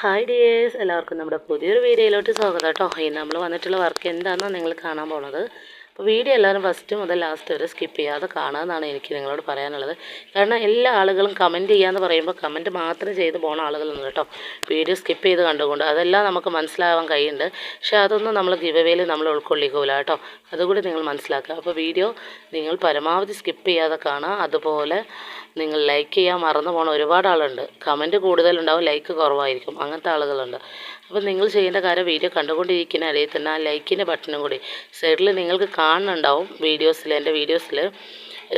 Hi dears എല്ലാവർക്കും നമ്മുടെ പുതിയൊരു വീഡിയോയിലോട്ട് സ്വാഗതം കേട്ടോ. ഇന്ന് നമ്മൾ വന്നിട്ടുള്ള വർക്ക് എന്താണെന്നാണ് നിങ്ങൾ കാണാൻ പോണത്. അപ്പോൾ വീഡിയോ എല്ലാവരും ഫസ്റ്റ് മുതൽ ലാസ്റ്റ് വരെ സ്കിപ്പ് ചെയ്യാതെ കാണാമെന്നാണ് എനിക്ക് നിങ്ങളോട് പറയാനുള്ളത്. കാരണം എല്ലാ ആളുകളും കമന്റ് ചെയ്യാമെന്ന് പറയുമ്പോൾ കമന്റ് മാത്രം ചെയ്ത് പോണ ആളുകളൊന്നും കേട്ടോ. വീഡിയോ സ്കിപ്പ് ചെയ്ത് കണ്ടുകൊണ്ട് അതെല്ലാം നമുക്ക് മനസ്സിലാവാൻ കഴിയുണ്ട് പക്ഷേ അതൊന്നും നമ്മൾ ഗിവവേയിൽ നമ്മൾ ഉൾക്കൊള്ളിക്കൂല കേട്ടോ. അതുകൂടി നിങ്ങൾ മനസ്സിലാക്കുക. അപ്പോൾ വീഡിയോ നിങ്ങൾ പരമാവധി സ്കിപ്പ് ചെയ്യാതെ കാണുക. അതുപോലെ നിങ്ങൾ ലൈക്ക് ചെയ്യാൻ മറന്നു പോണ ഒരുപാട് ആളുണ്ട്. കമന്റ് കൂടുതലുണ്ടാവും ലൈക്ക് കുറവായിരിക്കും. അങ്ങനത്തെ ആളുകളുണ്ട്. അപ്പോൾ നിങ്ങൾ ചെയ്യേണ്ട കാര്യം വീഡിയോ കണ്ടുകൊണ്ടിരിക്കുന്ന ഇടയിൽ തന്നെ ആ ലൈക്കിന്റെ ബട്ടണും കൂടി. സൈഡിൽ നിങ്ങൾക്ക് കാണുന്നുണ്ടാവും വീഡിയോസിൽ എന്റെ വീഡിയോസിൽ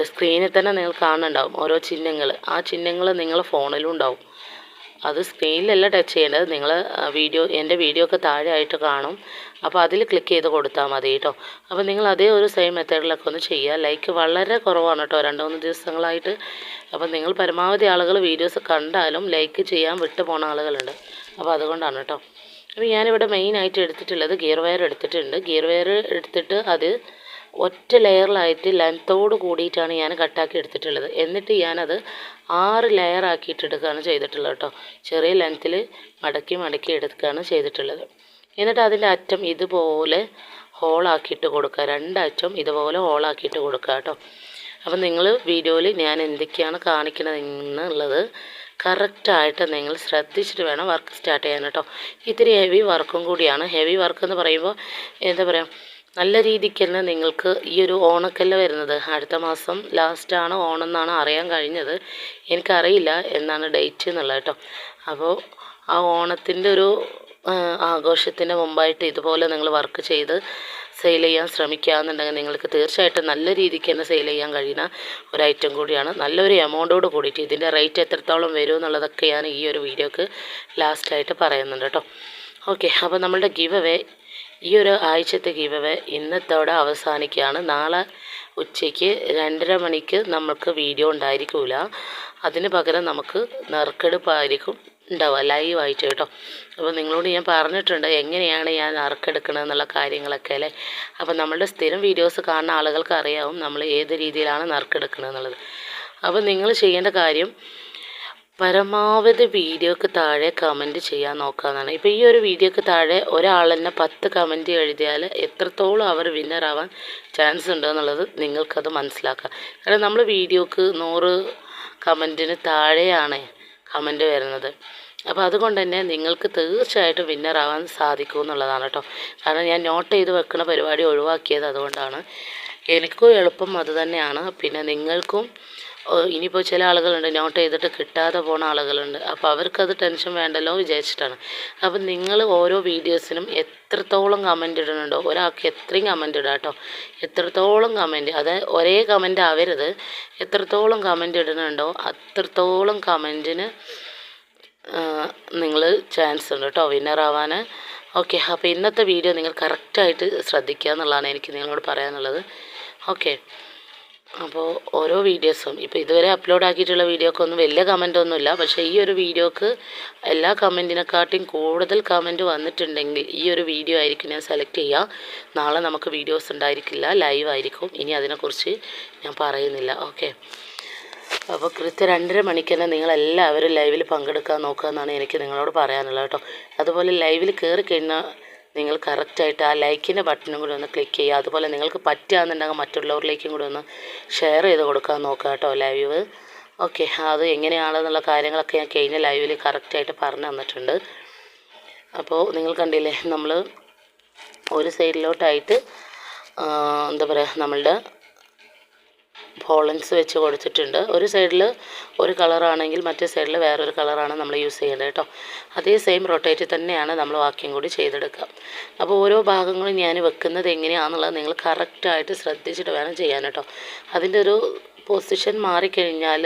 സ്ക്രീനിൽ തന്നെ നിങ്ങൾ കാണുന്നുണ്ടാവും ഓരോ ചിഹ്നങ്ങൾ ആ ചിഹ്നങ്ങൾ നിങ്ങളുടെ ഫോണിലും ഉണ്ടാവും. അത് സ്ക്രീനിലല്ല ടച്ച് ചെയ്യേണ്ടത്. നിങ്ങൾ വീഡിയോ എന്റെ വീഡിയോ ഒക്കെ താഴെ ആയിട്ട് കാണും. അപ്പോൾ അതിൽ ക്ലിക്ക് ചെയ്ത് കൊടുത്താൽ മതി കേട്ടോ അപ്പോൾ നിങ്ങൾ അതേ ഒരു സെയിം മെത്തേഡിലൊക്കെ ഒന്ന് ചെയ്യുക. ലൈക്ക് വളരെ കുറവാണ് കേട്ടോ രണ്ട് മൂന്ന് ദിവസങ്ങളായിട്ട്. അപ്പോൾ നിങ്ങൾ പരമാവധി ആളുകൾ വീഡിയോസ് കണ്ടാലും ലൈക്ക് ചെയ്യാൻ വിട്ടു പോണ ആളുകളുണ്ട്. അപ്പോൾ അതുകൊണ്ടാണ് കേട്ടോ അപ്പോൾ ഞാനിവിടെ മെയിനായിട്ട് എടുത്തിട്ടുള്ളത് ഗിയർ വയർ എടുത്തിട്ടുണ്ട്. ഗിയർ വയർ എടുത്തിട്ട് അത് ഒറ്റ ലെയറിലായിട്ട് ലെങ്ത്തോട് കൂടിയിട്ടാണ് ഞാൻ കട്ടാക്കി എടുത്തിട്ടുള്ളത്. എന്നിട്ട് ഞാനത് ആറ് ലെയർ ആക്കിയിട്ട് ചെയ്തിട്ടുള്ളത് കേട്ടോ. ചെറിയ ലെങ്ത്തിൽ മടക്കി മടക്കി എടുക്കുകയാണ് ചെയ്തിട്ടുള്ളത്. എന്നിട്ട് അതിന്റെ അറ്റം ഇതുപോലെ ഹോളാക്കിയിട്ട് കൊടുക്കുക. രണ്ടറ്റം ഇതുപോലെ ഹോളാക്കിയിട്ട് കൊടുക്കുക കേട്ടോ. അപ്പം നിങ്ങൾ വീഡിയോയിൽ ഞാൻ എന്തൊക്കെയാണ് കാണിക്കുന്നത് എന്നുള്ളത് കറക്റ്റായിട്ട് നിങ്ങൾ ശ്രദ്ധിച്ചിട്ട് വേണം വർക്ക് സ്റ്റാർട്ട് ചെയ്യാൻ കേട്ടോ. ഇത്തിരി ഹെവി വർക്കും കൂടിയാണ്. ഹെവി വർക്ക് എന്ന് പറയുമ്പോൾ എന്താ പറയുക നല്ല രീതിക്ക് തന്നെ നിങ്ങൾക്ക് ഈ ഒരു ഓണക്കല്ല വരുന്നത്. അടുത്ത മാസം ലാസ്റ്റാണ് ഓണം എന്നാണ് അറിയാൻ കഴിഞ്ഞത്. എനിക്കറിയില്ല എന്നാണ് ഡേറ്റ് എന്നുള്ളത് കേട്ടോ. അപ്പോൾ ആ ഓണത്തിന്റെ ഒരു ആഘോഷത്തിന്റെ മുമ്പായിട്ട് ഇതുപോലെ നിങ്ങൾ വർക്ക് ചെയ്ത് സെയിൽ ചെയ്യാൻ ശ്രമിക്കുകയെന്നുണ്ടെങ്കിൽ നിങ്ങൾക്ക് തീർച്ചയായിട്ടും നല്ല രീതിക്ക് തന്നെ സെയിൽ ചെയ്യാൻ കഴിയുന്ന ഒരു ഐറ്റം കൂടിയാണ്. നല്ലൊരു എമൗണ്ടോട് കൂടിയിട്ട് ഇതിന്റെ റേറ്റ് എത്രത്തോളം വരും എന്നുള്ളതൊക്കെ ഞാൻ ഈ ഒരു വീഡിയോക്ക് ലാസ്റ്റായിട്ട് പറയുന്നുണ്ട് കേട്ടോ. ഓക്കെ അപ്പോൾ നമ്മളുടെ ഗിവ് അവേ ഈ ഒരു ആഴ്ചത്തെ ഗിവ് അവേ ഇന്നത്തോടെ അവസാനിക്കുകയാണ്. നാളെ ഉച്ചയ്ക്ക് രണ്ടര മണിക്ക് നമുക്ക് വീഡിയോ ഉണ്ടായിരിക്കില്ല അതിന് പകരം നമുക്ക് നറുക്കെടുപ്പായിരിക്കും. ഉണ്ടാവുക ലൈവായിട്ട് കേട്ടോ. അപ്പോൾ നിങ്ങളോട് ഞാൻ പറഞ്ഞിട്ടുണ്ട് എങ്ങനെയാണ് ഞാൻ നറുക്കെടുക്കുന്നത് എന്നുള്ള കാര്യങ്ങളൊക്കെ അല്ലേ? അപ്പോൾ നമ്മളുടെ സ്ഥിരം വീഡിയോസ് കാണുന്ന ആളുകൾക്ക് അറിയാവും നമ്മൾ ഏത് രീതിയിലാണ് നറുക്കെടുക്കുന്നത് എന്നുള്ളത്. അപ്പോൾ നിങ്ങൾ ചെയ്യേണ്ട കാര്യം പരമാവധി വീഡിയോക്ക് താഴെ കമന്റ് ചെയ്യാൻ നോക്കാമെന്നാണ് ഇപ്പോൾ ഈ ഒരു വീഡിയോക്ക് താഴെ ഒരാൾ തന്നെ പത്ത് കമന്റ് എഴുതിയാൽ എത്രത്തോളം അവർ വിന്നറാവാൻ ചാൻസ് ഉണ്ട് എന്നുള്ളത് നിങ്ങൾക്കത് മനസ്സിലാക്കാം കാരണം നമ്മൾ വീഡിയോക്ക് നൂറ് കമന്റിന് താഴെയാണ്. കമന്റ് വരുന്നത്. അപ്പോൾ അതുകൊണ്ട് തന്നെ നിങ്ങൾക്ക് തീർച്ചയായിട്ടും വിന്നറാവാൻ സാധിക്കും എന്നുള്ളതാണ് കേട്ടോ. കാരണം ഞാൻ നോട്ട് ചെയ്ത് വെക്കുന്ന പരിപാടി ഒഴിവാക്കിയത് അതുകൊണ്ടാണ്. എനിക്കും എളുപ്പം അത് തന്നെയാണ്. പിന്നെ നിങ്ങൾക്കും ഇനിയിപ്പോൾ ചില ആളുകളുണ്ട് നോട്ട് ചെയ്തിട്ട് കിട്ടാതെ പോണ ആളുകളുണ്ട്. അപ്പോൾ അവർക്കത് ടെൻഷൻ വേണ്ടല്ലോ വിചാരിച്ചിട്ടാണ്. അപ്പം നിങ്ങൾ ഓരോ വീഡിയോസിനും എത്രത്തോളം കമന്റ് ഇടുന്നുണ്ടോ ഒരാൾക്ക് എത്രയും കമന്റ് ഇടാം കേട്ടോ എത്രത്തോളം കമന്റ് അത് ഒരേ കമന്റ് ആവരുത്. എത്രത്തോളം കമന്റ് ഇടുന്നുണ്ടോ അത്രത്തോളം കമന്റിന് നിങ്ങൾ ചാൻസ് ഉണ്ട് കേട്ടോ വിന്നറാവാൻ ഓക്കെ അപ്പോൾ ഇന്നത്തെ വീഡിയോ നിങ്ങൾ കറക്റ്റായിട്ട് ശ്രദ്ധിക്കുക എന്നുള്ളതാണ് എനിക്ക് നിങ്ങളോട് പറയാനുള്ളത്. ഓക്കെ അപ്പോൾ ഓരോ വീഡിയോസും. ഇപ്പോൾ ഇതുവരെ അപ്ലോഡ് ആക്കിയിട്ടുള്ള വീഡിയോക്ക് ഒന്നും വലിയ കമന്റ് ഒന്നുമില്ല. പക്ഷേ ഈ ഒരു വീഡിയോക്ക് എല്ലാ കമന്റിനെക്കാട്ടിയും കൂടുതൽ കമന്റ് വന്നിട്ടുണ്ടെങ്കിൽ ഈ ഒരു വീഡിയോ ആയിരിക്കും ഞാൻ സെലക്ട് ചെയ്യുക നാളെ നമുക്ക് വീഡിയോസ് ഉണ്ടായിരിക്കില്ല ലൈവ് ആയിരിക്കും. ഇനി അതിനെക്കുറിച്ച് ഞാൻ പറയുന്നില്ല. ഓക്കെ അപ്പോൾ കൃത്യം രണ്ടര മണിക്ക് തന്നെ നിങ്ങളെല്ലാവരും ലൈവിൽ പങ്കെടുക്കാൻ നോക്കുക എന്നാണ് എനിക്ക് നിങ്ങളോട് പറയാനുള്ളത് കേട്ടോ. അതുപോലെ ലൈവിൽ കയറി കഴിഞ്ഞാൽ നിങ്ങൾ കറക്റ്റായിട്ട് ആ ലൈക്കിന്റെ ബട്ടണും കൂടി ഒന്ന് ക്ലിക്ക് ചെയ്യുക. അതുപോലെ നിങ്ങൾക്ക് പറ്റുകയെന്നുണ്ടെങ്കിൽ മറ്റുള്ളവരിലേക്കും കൂടി ഒന്ന് ഷെയർ ചെയ്ത് കൊടുക്കാൻ നോക്കുക കേട്ടോ ലൈവ്. ഓക്കെ അത് എങ്ങനെയാണെന്നുള്ള കാര്യങ്ങളൊക്കെ ഞാൻ കഴിഞ്ഞ ലൈവിൽ കറക്റ്റായിട്ട് പറഞ്ഞു തന്നിട്ടുണ്ട്. അപ്പോൾ നിങ്ങൾ കണ്ടില്ലേ നമ്മൾ ഒരു സൈഡിലോട്ടായിട്ട് എന്താ പറയുക നമ്മളുടെ പോളൻസ് വെച്ച് കൊടുത്തിട്ടുണ്ട്. ഒരു സൈഡിൽ ഒരു കളറാണെങ്കിൽ മറ്റേ സൈഡിൽ വേറൊരു കളറാണ് നമ്മൾ യൂസ് ചെയ്യേണ്ടത് കേട്ടോ. അതേ സെയിം റൊട്ടേറ്റ് തന്നെയാണ് നമ്മൾ വാക്യം കൂടി ചെയ്തെടുക്കുക. അപ്പോൾ ഓരോ ഭാഗങ്ങളും ഞാൻ വെക്കുന്നത് എങ്ങനെയാണെന്നുള്ളത് നിങ്ങൾ കറക്റ്റായിട്ട് ശ്രദ്ധിച്ചിട്ട് വേണം ചെയ്യാൻ കേട്ടോ. അതിന്റെ ഒരു പൊസിഷൻ മാറിക്കഴിഞ്ഞാൽ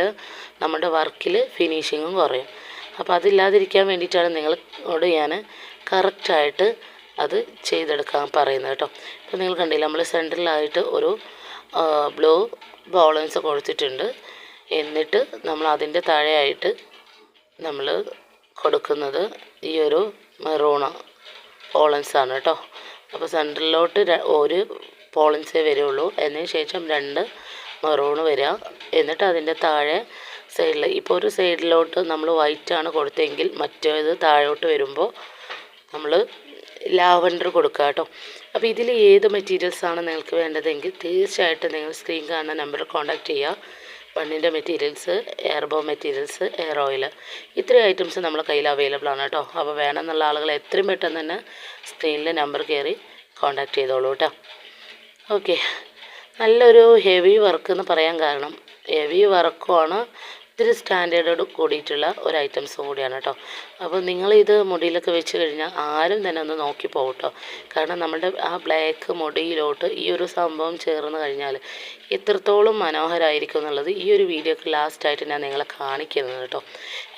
നമ്മുടെ വർക്കിൽ ഫിനിഷിങ്ങും കുറയും. അപ്പോൾ അതില്ലാതിരിക്കാൻ വേണ്ടിയിട്ടാണ് നിങ്ങളോട് ഞാൻ കറക്റ്റായിട്ട് അത് ചെയ്തെടുക്കാൻ പറയുന്നത് കേട്ടോ. ഇപ്പോൾ നിങ്ങൾ കണ്ടില്ല നമ്മൾ സെന്ററിലായിട്ട് ഒരു ബ്ലൂ ബോളൻസ് കൊടുത്തിട്ടുണ്ട്. എന്നിട്ട് നമ്മൾ അതിന്റെ താഴെയായിട്ട് നമ്മൾ കൊടുക്കുന്നത് ഈ ഒരു മെറൂണ പോളൻസാണ് കേട്ടോ. അപ്പോൾ സെന്ററിലോട്ട് ഒരു പോളൻസേ വരുള്ളൂ. അതിന് ശേഷം രണ്ട് മെറൂണ് വരിക. എന്നിട്ട് അതിന്റെ താഴെ സൈഡിൽ ഇപ്പോൾ ഒരു സൈഡിലോട്ട് നമ്മൾ വൈറ്റാണ് കൊടുത്തെങ്കിൽ മറ്റേത് താഴോട്ട് വരുമ്പോൾ നമ്മൾ ലാവൻഡർ കൊടുക്കുക കേട്ടോ. അപ്പോൾ ഇതിൽ ഏത് മെറ്റീരിയൽസാണ് നിങ്ങൾക്ക് വേണ്ടതെങ്കിൽ തീർച്ചയായിട്ടും നിങ്ങൾ സ്ക്രീൻ കാണുന്ന നമ്പറിൽ കോൺടാക്റ്റ് ചെയ്യുക ബണ്ണിന്റെ മെറ്റീരിയൽസ് എയർബോ മെറ്റീരിയൽസ് എയർ ഓയിൽ ഇത്രയും ഐറ്റംസ് നമ്മൾ കയ്യിൽ അവൈലബിൾ ആണ് കേട്ടോ. അപ്പോൾ വേണമെന്നുള്ള ആളുകൾ എത്രയും പെട്ടെന്ന് തന്നെ സ്ക്രീനിൽ നമ്പർ കയറി കോൺടാക്റ്റ് ചെയ്തോളൂ കേട്ടോ. ഓക്കെ നല്ലൊരു ഹെവി വർക്ക് എന്ന് പറയാൻ കാരണം ഹെവി വർക്കുമാണ് ഇത്തിരി സ്റ്റാൻഡേർഡോട് കൂടിയിട്ടുള്ള ഒരു ഐറ്റംസ് കൂടിയാണ് കേട്ടോ. അപ്പോൾ നിങ്ങളിത് മുടിയിലൊക്കെ വെച്ച് കഴിഞ്ഞാൽ ആരും തന്നെ ഒന്ന് നോക്കി പോകട്ടോ. കാരണം നമ്മുടെ ആ ബ്ലാക്ക് മുടിയിലോട്ട് ഈ ഒരു സംഭവം ചേർന്ന് കഴിഞ്ഞാൽ എത്രത്തോളം മനോഹരമായിരിക്കും എന്നുള്ളത് ഈ ഒരു വീഡിയോക്ക് ലാസ്റ്റായിട്ട് ഞാൻ നിങ്ങളെ കാണിക്കുന്നത് കേട്ടോ.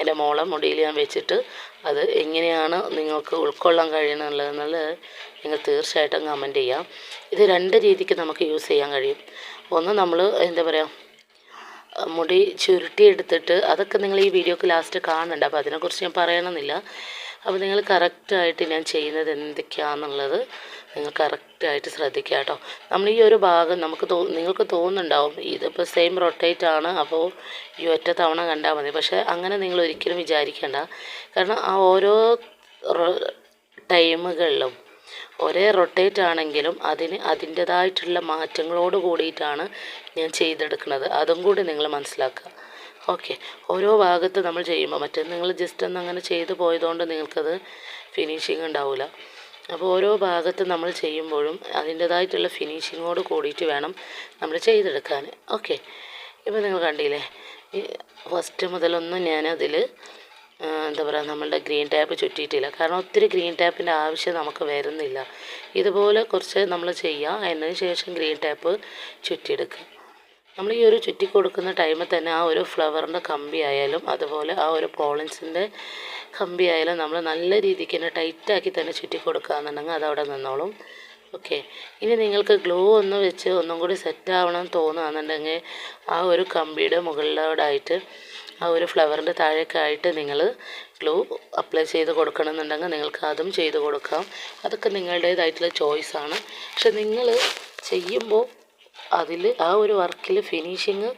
എന്റെ മോളെ മുടിയിൽ ഞാൻ വെച്ചിട്ട് അത് എങ്ങനെയാണ് നിങ്ങൾക്ക് ഉൾക്കൊള്ളാൻ കഴിയുന്നുള്ളതെന്നുള്ളത് നിങ്ങൾ തീർച്ചയായിട്ടും കമന്റ് ചെയ്യാം. ഇത് രണ്ട് രീതിക്ക് നമുക്ക് യൂസ് ചെയ്യാൻ കഴിയും. ഒന്ന് നമ്മൾ എന്താ പറയുക മുടി ചുരുട്ടിയെടുത്തിട്ട് അതൊക്കെ നിങ്ങൾ ഈ വീഡിയോക്ക് ലാസ്റ്റ് കാണുന്നുണ്ട്. അപ്പോൾ അതിനെക്കുറിച്ച് ഞാൻ പറയണമെന്നില്ല. അപ്പോൾ നിങ്ങൾ കറക്റ്റായിട്ട് ഞാൻ ചെയ്യുന്നത് എന്തൊക്കെയാണെന്നുള്ളത് നിങ്ങൾ കറക്റ്റായിട്ട് ശ്രദ്ധിക്കുക കേട്ടോ. നമ്മൾ ഈ ഒരു ഭാഗം നമുക്ക് തോ നിങ്ങൾക്ക് തോന്നുന്നുണ്ടാവും ഇതിപ്പോൾ സെയിം റൊട്ടേറ്റ് ആണ്. അപ്പോൾ ഈ ഒറ്റ തവണ കണ്ടാൽ മതി. പക്ഷേ അങ്ങനെ നിങ്ങൾ ഒരിക്കലും വിചാരിക്കേണ്ട. കാരണം ആ ഓരോ ടൈമുകളിലും ഒരേ റൊട്ടേറ്റ് ആണെങ്കിലും അതിന് അതിന്റേതായിട്ടുള്ള മാറ്റങ്ങളോട് കൂടിയിട്ടാണ് ഞാൻ ചെയ്തെടുക്കുന്നത്. അതും കൂടി നിങ്ങൾ മനസ്സിലാക്കുക. ഓക്കെ ഓരോ ഭാഗത്ത് നമ്മൾ ചെയ്യുമ്പോൾ മറ്റേ നിങ്ങൾ ജസ്റ്റ് ഒന്ന് അങ്ങനെ ചെയ്ത് പോയതുകൊണ്ട് നിങ്ങൾക്കത് ഫിനിഷിങ് ഉണ്ടാവില്ല അപ്പോൾ ഓരോ ഭാഗത്ത് നമ്മൾ ചെയ്യുമ്പോഴും അതിന്റേതായിട്ടുള്ള ഫിനിഷിങ്ങോട് കൂടിയിട്ട് വേണം നമ്മൾ ചെയ്തെടുക്കാൻ. ഓക്കെ ഇപ്പോൾ നിങ്ങൾ കണ്ടില്ലേ? ഫസ്റ്റ് മുതലൊന്നും ഞാനതിൽ എന്താ പറയുക നമ്മളുടെ ഗ്രീൻ ടാപ്പ് ചുറ്റിയിട്ടില്ല. കാരണം ഒത്തിരി ഗ്രീൻ ടാപ്പിന്റെ ആവശ്യം നമുക്ക് വരുന്നില്ല. ഇതുപോലെ കുറച്ച് നമ്മൾ ചെയ്യുക അതിന് ശേഷം ഗ്രീൻ ടാപ്പ് ചുറ്റിയെടുക്കുക നമ്മൾ ഈ ഒരു ചുറ്റി കൊടുക്കുന്ന ടൈമിൽ തന്നെ ആ ഒരു ഫ്ലവറിന്റെ കമ്പി ആയാലും അതുപോലെ ആ ഒരു പോളൻസിന്റെ കമ്പി ആയാലും നമ്മൾ നല്ല രീതിക്ക് തന്നെ ടൈറ്റാക്കി തന്നെ ചുറ്റി കൊടുക്കുകയെന്നുണ്ടെങ്കിൽ അതവിടെ നിന്നോളും. ഓക്കെ ഇനി നിങ്ങൾക്ക് ഗ്ലൂ ഒന്ന് വെച്ച് ഒന്നും കൂടി സെറ്റ് ആവണം തോന്നുകയാണെന്നുണ്ടെങ്കിൽ ആ ഒരു കമ്പിയുടെ മുകളിലോടായിട്ട് ആ ഒരു ഫ്ലവറിന്റെ താഴേക്കായിട്ട് നിങ്ങൾ ഗ്ലൂ അപ്ലൈ ചെയ്ത് കൊടുക്കണമെന്നുണ്ടെങ്കിൽ നിങ്ങൾക്ക് അതും ചെയ്ത് കൊടുക്കാം. അതൊക്കെ നിങ്ങളുടേതായിട്ടുള്ള ചോയ്സാണ് പക്ഷെ നിങ്ങൾ ചെയ്യുമ്പോൾ അതിൽ ആ ഒരു വർക്കിൽ ഫിനിഷിങ്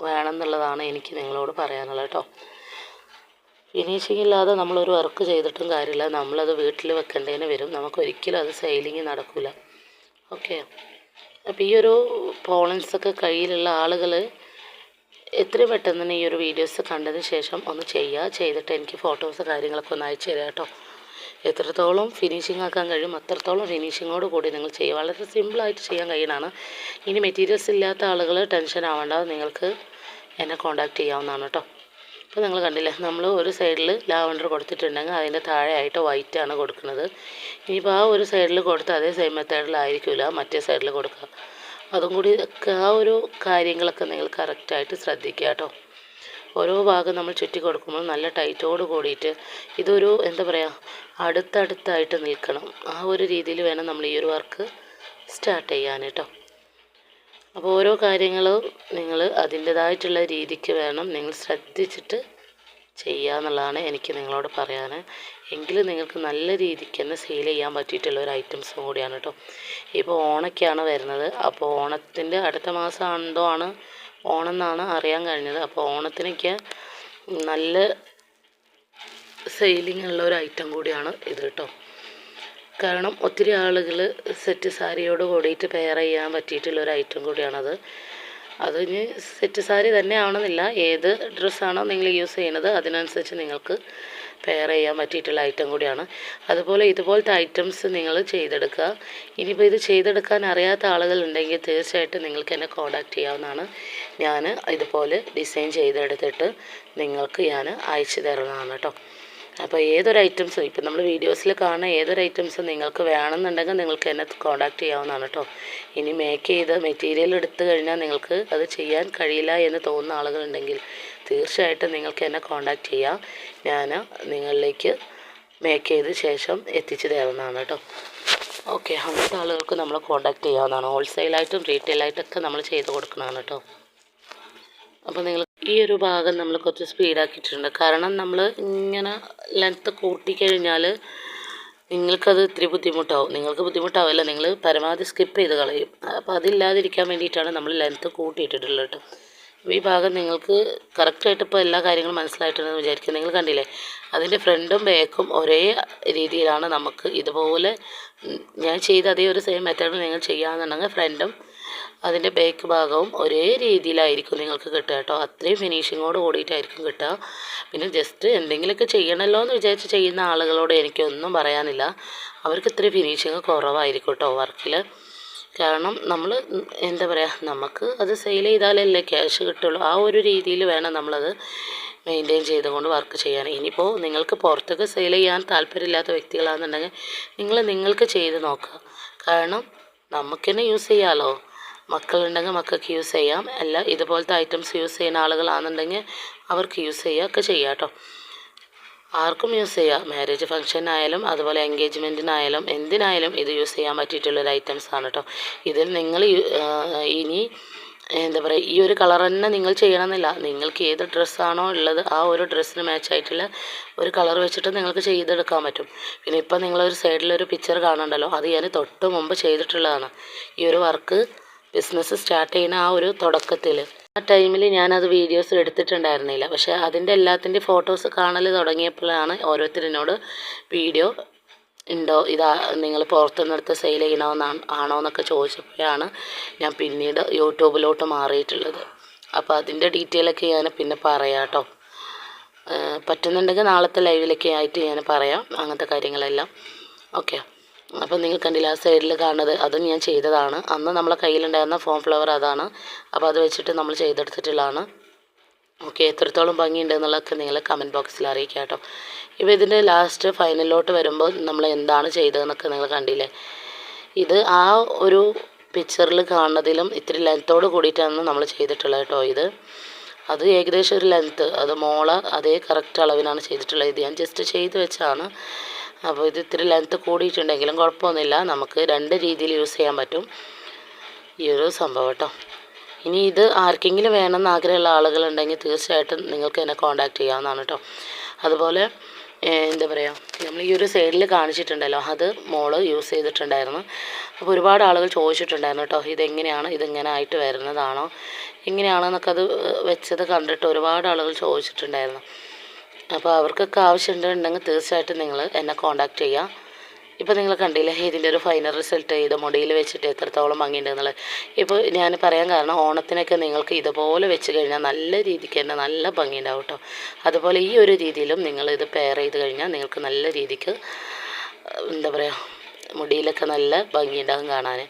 വേണമെന്നുള്ളതാണ് എനിക്ക് നിങ്ങളോട് പറയാനുള്ളത് കേട്ടോ. ഫിനിഷിംഗ് ഇല്ലാതെ നമ്മളൊരു വർക്ക് ചെയ്തിട്ടും കാര്യമില്ല. നമ്മളത് വീട്ടിൽ വെക്കേണ്ടതിന് വരും. നമുക്ക് ഒരിക്കലും അത് സെയിലിങ് നടക്കില്ല ഓക്കെ അപ്പോൾ ഈ ഒരു പ്രോബ്ലംസൊക്കെ കയ്യിലുള്ള ആളുകൾ എത്രയും പെട്ടെന്ന് തന്നെ ഈ ഒരു വീഡിയോസ് കണ്ടതിന് ശേഷം ഒന്ന് ചെയ്യുക ചെയ്തിട്ട് എനിക്ക് ഫോട്ടോസ് കാര്യങ്ങളൊക്കെ ഒന്ന് അയച്ചു തരാം കേട്ടോ എത്രത്തോളം ഫിനിഷിംഗ് ആക്കാൻ കഴിയും അത്രത്തോളം ഫിനിഷിങ്ങോട് കൂടി നിങ്ങൾ ചെയ്യുക. വളരെ സിമ്പിളായിട്ട് ചെയ്യാൻ കഴിയണമാണ് ഇനി മെറ്റീരിയൽസ് ഇല്ലാത്ത ആളുകൾ ടെൻഷൻ ആവേണ്ട. നിങ്ങൾക്ക് എന്നെ കോൺടാക്റ്റ് ചെയ്യാവുന്നതാണ് കേട്ടോ ഇപ്പോൾ നിങ്ങൾ കണ്ടില്ലേ നമ്മൾ ഒരു സൈഡിൽ ലാവണ്ടർ കൊടുത്തിട്ടുണ്ടെങ്കിൽ അതിന്റെ താഴെയായിട്ട് വൈറ്റ് ആണ് കൊടുക്കുന്നത്. ഇനിയിപ്പോൾ ആ ഒരു സൈഡിൽ കൊടുത്ത് അതേ സെയിം മെത്തേഡിലായിരിക്കില്ല മറ്റേ സൈഡിൽ കൊടുക്കുക. അതും കൂടി ആ ഒരു കാര്യങ്ങളൊക്കെ നിങ്ങൾ കറക്റ്റായിട്ട് ശ്രദ്ധിക്കുക കേട്ടോ. ഓരോ ഭാഗം നമ്മൾ ചുറ്റി കൊടുക്കുമ്പോൾ നല്ല ടൈറ്റോട് കൂടിയിട്ട് ഇതൊരു എന്താ പറയുക അടുത്തടുത്തായിട്ട് നിൽക്കണം. ആ ഒരു രീതിയിൽ വേണം നമ്മൾ ഈ ഒരു വർക്ക് സ്റ്റാർട്ട് ചെയ്യാൻ കേട്ടോ. അപ്പോൾ ഓരോ കാര്യങ്ങളും നിങ്ങൾ അതിന്റേതായിട്ടുള്ള രീതിക്ക് വേണം നിങ്ങൾ ശ്രദ്ധിച്ചിട്ട് ചെയ്യുക എന്നുള്ളതാണ് എനിക്ക് നിങ്ങളോട് പറയാൻ എങ്കിലും നിങ്ങൾക്ക് നല്ല രീതിക്ക് തന്നെ സെയിൽ ചെയ്യാൻ പറ്റിയിട്ടുള്ള ഒരു ഐറ്റംസും കൂടിയാണ് കേട്ടോ ഇപ്പോൾ ഓണൊക്കെയാണ് വരുന്നത്. അപ്പോൾ ഓണത്തിന്റെ അടുത്ത മാസം എന്തോ ആണ് ഓണം എന്നാണ് അറിയാൻ കഴിഞ്ഞത്. അപ്പോൾ ഓണത്തിനൊക്കെ നല്ല സെയിലിംഗ് ഉള്ള ഒരു ഐറ്റം കൂടിയാണ് ഇത് കേട്ടോ കാരണം ഒത്തിരി ആളുകൾ സെറ്റ് സാരിയോട് കൂടിയിട്ട് പെയർ ചെയ്യാൻ പറ്റിയിട്ടുള്ള ഒരു ഐറ്റം കൂടിയാണത്. അത് ഇനി സെറ്റ് സാരി തന്നെ ആവണമെന്നില്ല. ഏത് ഡ്രസ്സാണോ നിങ്ങൾ യൂസ് ചെയ്യുന്നത് അതിനനുസരിച്ച് നിങ്ങൾക്ക് പെയർ ചെയ്യാൻ പറ്റിയിട്ടുള്ള ഐറ്റം കൂടിയാണ്. അതുപോലെ ഇതുപോലത്തെ ഐറ്റംസ് നിങ്ങൾ ചെയ്തെടുക്കുക. ഇനിയിപ്പോൾ ഇത് ചെയ്തെടുക്കാൻ അറിയാത്ത ആളുകളുണ്ടെങ്കിൽ തീർച്ചയായിട്ടും നിങ്ങൾക്ക് എന്നെ കോൺടാക്റ്റ് ചെയ്യാവുന്നതാണ്. ഞാൻ ഇതുപോലെ ഡിസൈൻ ചെയ്തെടുത്തിട്ട് നിങ്ങൾക്ക് ഞാൻ അയച്ചു തരുന്നതാണ് കേട്ടോ. അപ്പോൾ ഏതൊരു ഐറ്റംസും ഇപ്പം നമ്മൾ വീഡിയോസിൽ കാണുന്ന ഏതൊരു ഐറ്റംസും നിങ്ങൾക്ക് വേണമെന്നുണ്ടെങ്കിൽ നിങ്ങൾക്ക് എന്നെ കോൺടാക്ട് ചെയ്യാവുന്നതാണ് കേട്ടോ ഇനി മേക്ക് ചെയ്ത മെറ്റീരിയൽ എടുത്ത് കഴിഞ്ഞാൽ നിങ്ങൾക്ക് അത് ചെയ്യാൻ കഴിയില്ല എന്ന് തോന്നുന്ന ആളുകളുണ്ടെങ്കിൽ തീർച്ചയായിട്ടും നിങ്ങൾക്ക് എന്നെ കോൺടാക്ട് ചെയ്യാം. ഞാൻ നിങ്ങളിലേക്ക് മേക്ക് ചെയ്ത ശേഷം എത്തിച്ചു തരുന്നതാണ് കേട്ടോ ഓക്കെ അങ്ങനത്തെ ആളുകൾക്ക് നമ്മൾ കോൺടാക്റ്റ് ചെയ്യാവുന്നതാണ്. ഹോൾസെയിലായിട്ടും റീറ്റെയിലായിട്ടൊക്കെ നമ്മൾ ചെയ്ത് കൊടുക്കുന്നതാണ് കേട്ടോ അപ്പോൾ നിങ്ങൾ ഈ ഒരു ഭാഗം നമ്മൾ കുറച്ച് സ്പീഡാക്കിയിട്ടുണ്ട് കാരണം നമ്മൾ ഇങ്ങനെ ലെങ്ത്ത് കൂട്ടിക്കഴിഞ്ഞാൽ നിങ്ങൾക്കത് ഇത്തിരി ബുദ്ധിമുട്ടാവും. നിങ്ങൾക്ക് ബുദ്ധിമുട്ടാവില്ല. നിങ്ങൾ പരമാവധി സ്കിപ്പ് ചെയ്ത് കളയും. അപ്പോൾ അതില്ലാതിരിക്കാൻ വേണ്ടിയിട്ടാണ് നമ്മൾ ലെങ്ത്ത് കൂട്ടിയിട്ടിട്ടുള്ളത് കേട്ടോ ഈ ഭാഗം നിങ്ങൾക്ക് കറക്റ്റായിട്ട് ഇപ്പോൾ എല്ലാ കാര്യങ്ങളും മനസ്സിലായിട്ടുണ്ടെന്ന് വിചാരിക്കും നിങ്ങൾ കണ്ടില്ലേ? അതിന്റെ ഫ്രണ്ടും ബാക്കും ഒരേ രീതിയിലാണ് നമുക്ക് ഇതുപോലെ ഞാൻ ചെയ്ത അതേ ഒരു സെയിം മെത്തേഡ് നിങ്ങൾ ചെയ്യാമെന്നുണ്ടെങ്കിൽ ഫ്രണ്ടും അതിന്റെ ബാക്ക് ഭാഗവും ഒരേ രീതിയിലായിരിക്കും നിങ്ങൾക്ക് കിട്ടുക കേട്ടോ. അത്രയും ഫിനിഷിങ്ങോട് കൂടിയിട്ടായിരിക്കും കിട്ടുക. പിന്നെ ജസ്റ്റ് എന്തെങ്കിലുമൊക്കെ ചെയ്യണമല്ലോ എന്ന് വിചാരിച്ച് ചെയ്യുന്ന ആളുകളോട് എനിക്കൊന്നും പറയാനില്ല. അവർക്ക് ഇത്രയും ഫിനിഷിങ് കുറവായിരിക്കും കേട്ടോ വർക്കിൽ കാരണം നമ്മൾ എന്താ പറയുക നമുക്ക് അത് സെയിൽ ചെയ്താലല്ലേ ക്യാഷ് കിട്ടുള്ളൂ. ആ ഒരു രീതിയിൽ വേണം നമ്മളത് മെയിന്റെയിൻ ചെയ്തുകൊണ്ട് വർക്ക് ചെയ്യാൻ. ഇനിയിപ്പോൾ നിങ്ങൾക്ക് പുറത്തൊക്കെ സെയിൽ ചെയ്യാൻ താല്പര്യമില്ലാത്ത വ്യക്തികളാണെന്നുണ്ടെങ്കിൽ നിങ്ങൾ നിങ്ങൾക്ക് ചെയ്ത് നോക്കുക. കാരണം നമുക്ക് തന്നെ യൂസ് ചെയ്യാമല്ലോ മക്കളുണ്ടെങ്കിൽ മക്കൾക്ക് യൂസ് ചെയ്യാം. അല്ല ഇതുപോലത്തെ ഐറ്റംസ് യൂസ് ചെയ്യുന്ന ആളുകളാണെന്നുണ്ടെങ്കിൽ അവർക്ക് യൂസ് ചെയ്യുക ഒക്കെ ചെയ്യാം കേട്ടോ. ആർക്കും യൂസ് ചെയ്യാം. മാരേജ് ഫംഗ്ഷനായാലും അതുപോലെ എൻഗേജ്മെന്റിനായാലും എന്തിനായാലും ഇത് യൂസ് ചെയ്യാൻ പറ്റിയിട്ടുള്ളൊരു ഐറ്റംസ് ആണ് കേട്ടോ. ഇതിൽ നിങ്ങൾ ഇനി എന്താ പറയുക ഈ ഒരു കളർ തന്നെ നിങ്ങൾ ചെയ്യണമെന്നില്ല. നിങ്ങൾക്ക് ഏത് ഡ്രസ്സാണോ ഉള്ളത് ആ ഒരു ഡ്രസ്സിന് മാച്ച് ആയിട്ടുള്ള ഒരു കളർ വെച്ചിട്ട് നിങ്ങൾക്ക് ചെയ്തെടുക്കാൻ പറ്റും. പിന്നെ ഇപ്പം നിങ്ങളൊരു സൈഡിലൊരു പിക്ചർ കാണണ്ടല്ലോ അത് ഞാൻ തൊട്ട് മുമ്പ് ചെയ്തിട്ടുള്ളതാണ്. ഈ ഒരു വർക്ക് ബിസിനസ് സ്റ്റാർട്ട് ചെയ്യുന്ന ആ ഒരു തുടക്കത്തിൽ ആ ടൈമിൽ ഞാനത് വീഡിയോസ് എടുത്തിട്ടുണ്ടായിരുന്നില്ല. പക്ഷെ അതിന്റെ എല്ലാത്തിന്റെ ഫോട്ടോസ് കാണൽ തുടങ്ങിയപ്പോഴാണ് ഓരോരുത്തരിനോട് വീഡിയോ ഉണ്ടോ? ഇതാ നിങ്ങൾ പുറത്തുനിന്നെടുത്ത് സെയിൽ ചെയ്യണമെന്നാണ് ആണോ എന്നൊക്കെ ചോദിച്ചപ്പോഴാണ് ഞാൻ പിന്നീട് യൂട്യൂബിലോട്ട് മാറിയിട്ടുള്ളത്. അപ്പോൾ അതിന്റെ ഡീറ്റെയിൽ ഒക്കെ ഞാൻ പിന്നെ പറയാം കേട്ടോ. പറ്റുന്നുണ്ടെങ്കിൽ നാളത്തെ ലൈവിലൊക്കെ ആയിട്ട് ഞാൻ പറയാം അങ്ങനത്തെ കാര്യങ്ങളെല്ലാം. ഓക്കെ അപ്പോൾ നിങ്ങൾ കണ്ടില്ല ആ സൈഡിൽ കാണുന്നത്? അതും ഞാൻ ചെയ്തതാണ്. അന്ന് നമ്മളെ കയ്യിലുണ്ടായിരുന്ന ഫോം ഫ്ലവർ അതാണ്. അപ്പോൾ അത് വെച്ചിട്ട് നമ്മൾ ചെയ്തെടുത്തിട്ടുള്ളതാണ്. ഓക്കെ എത്രത്തോളം ഭംഗിയുണ്ട് എന്നുള്ളതൊക്കെ നിങ്ങൾ കമന്റ് ബോക്സിൽ അറിയിക്കുക കേട്ടോ. ഇപ്പോൾ ഇതിന്റെ ലാസ്റ്റ് ഫൈനലിലോട്ട് വരുമ്പോൾ നമ്മൾ എന്താണ് ചെയ്തതെന്നൊക്കെ നിങ്ങൾ കണ്ടില്ലേ? ഇത് ആ ഒരു പിക്ചറിൽ കാണുന്നതിലും ഇത്തിരി ലെങ്ത്തോട് കൂടിയിട്ടാണ് നമ്മൾ ചെയ്തിട്ടുള്ളത് കേട്ടോ ഇത്. അത് ഏകദേശം ഒരു ലെങ്ത്ത് അത് മോള അതേ കറക്റ്റ് അളവിനാണ് ചെയ്തിട്ടുള്ളത്. ഇത് ഞാൻ ജസ്റ്റ് ചെയ്ത് വെച്ചാണ് അപ്പോൾ ഇത് ഇത്തിരി ലെങ്ത്ത് കൂടിയിട്ടുണ്ടെങ്കിലും കുഴപ്പമൊന്നുമില്ല. നമുക്ക് രണ്ട് രീതിയിൽ യൂസ് ചെയ്യാൻ പറ്റും. ഈ ഒരു സംഭവം കേട്ടോ. ഇനി ഇത് ആർക്കെങ്കിലും വേണമെന്ന് ആഗ്രഹമുള്ള ആളുകളുണ്ടെങ്കിൽ തീർച്ചയായിട്ടും നിങ്ങൾക്ക് എന്നെ കോൺടാക്ട് ചെയ്യാവുന്നതാണ് കേട്ടോ. അതുപോലെ എന്താ പറയുക നമ്മൾ ഈ ഒരു സൈഡിൽ കാണിച്ചിട്ടുണ്ടല്ലോ അത് മോൾ യൂസ് ചെയ്തിട്ടുണ്ടായിരുന്നു. അപ്പോൾ ഒരുപാട് ആളുകൾ ചോദിച്ചിട്ടുണ്ടായിരുന്നു കേട്ടോ ഇതെങ്ങനെയാണ് ഇതിങ്ങനെ ആയിട്ട് വരുന്നതാണോ എങ്ങനെയാണെന്നൊക്കെ അത് വെച്ചത് കണ്ടിട്ട് ഒരുപാട് ആളുകൾ ചോദിച്ചിട്ടുണ്ടായിരുന്നു. അപ്പോൾ അവർക്കൊക്കെ ആവശ്യമുണ്ടെങ്കിൽ തീർച്ചയായിട്ടും നിങ്ങൾ എന്നെ കോൺടാക്റ്റ് ചെയ്യാം ഇപ്പോൾ നിങ്ങൾ കണ്ടില്ലേ ഇതിന്റെ ഒരു ഫൈനൽ റിസൾട്ട് ഇത് മുടിയിൽ വെച്ചിട്ട് എത്രത്തോളം ഭംഗിയുണ്ടെന്നുള്ളത്. ഇപ്പോൾ ഞാൻ പറയാൻ കാരണം ഓണത്തിനൊക്കെ നിങ്ങൾക്ക് ഇതുപോലെ വെച്ച് കഴിഞ്ഞാൽ നല്ല രീതിക്ക് തന്നെ നല്ല ഭംഗിയുണ്ടാവും കേട്ടോ. അതുപോലെ ഈ ഒരു രീതിയിലും നിങ്ങൾ ഇത് പെയർ ചെയ്ത് കഴിഞ്ഞാൽ നിങ്ങൾക്ക് നല്ല രീതിക്ക് എന്താ പറയുക മുടിയിലൊക്കെ നല്ല ഭംഗിയുണ്ടാകും കാണാൻ.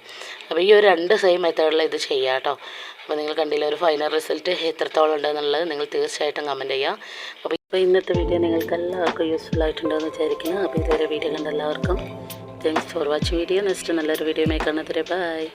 അപ്പോൾ ഈ ഒരു രണ്ട് സെയിം മെത്തേഡിൽ ഇത് ചെയ്യാം കേട്ടോ. അപ്പോൾ നിങ്ങൾ കണ്ടില്ല ഒരു ഫൈനൽ റിസൾട്ട് എത്രത്തോളം ഉണ്ടെന്നുള്ളത് നിങ്ങൾ തീർച്ചയായിട്ടും കമന്റ് ചെയ്യുക. അപ്പോൾ ഇപ്പോൾ ഇന്നത്തെ വീഡിയോ നിങ്ങൾക്ക് എല്ലാവർക്കും യൂസ്ഫുൾ ആയിട്ടുണ്ടെന്ന് വിചാരിക്കുന്നു. അപ്പോൾ ഇതുവരെ വീഡിയോ കണ്ട എല്ലാവർക്കും thanks for watching video next നല്ലൊരു വീഡിയോ കാണുന്നതുവരെ ബൈ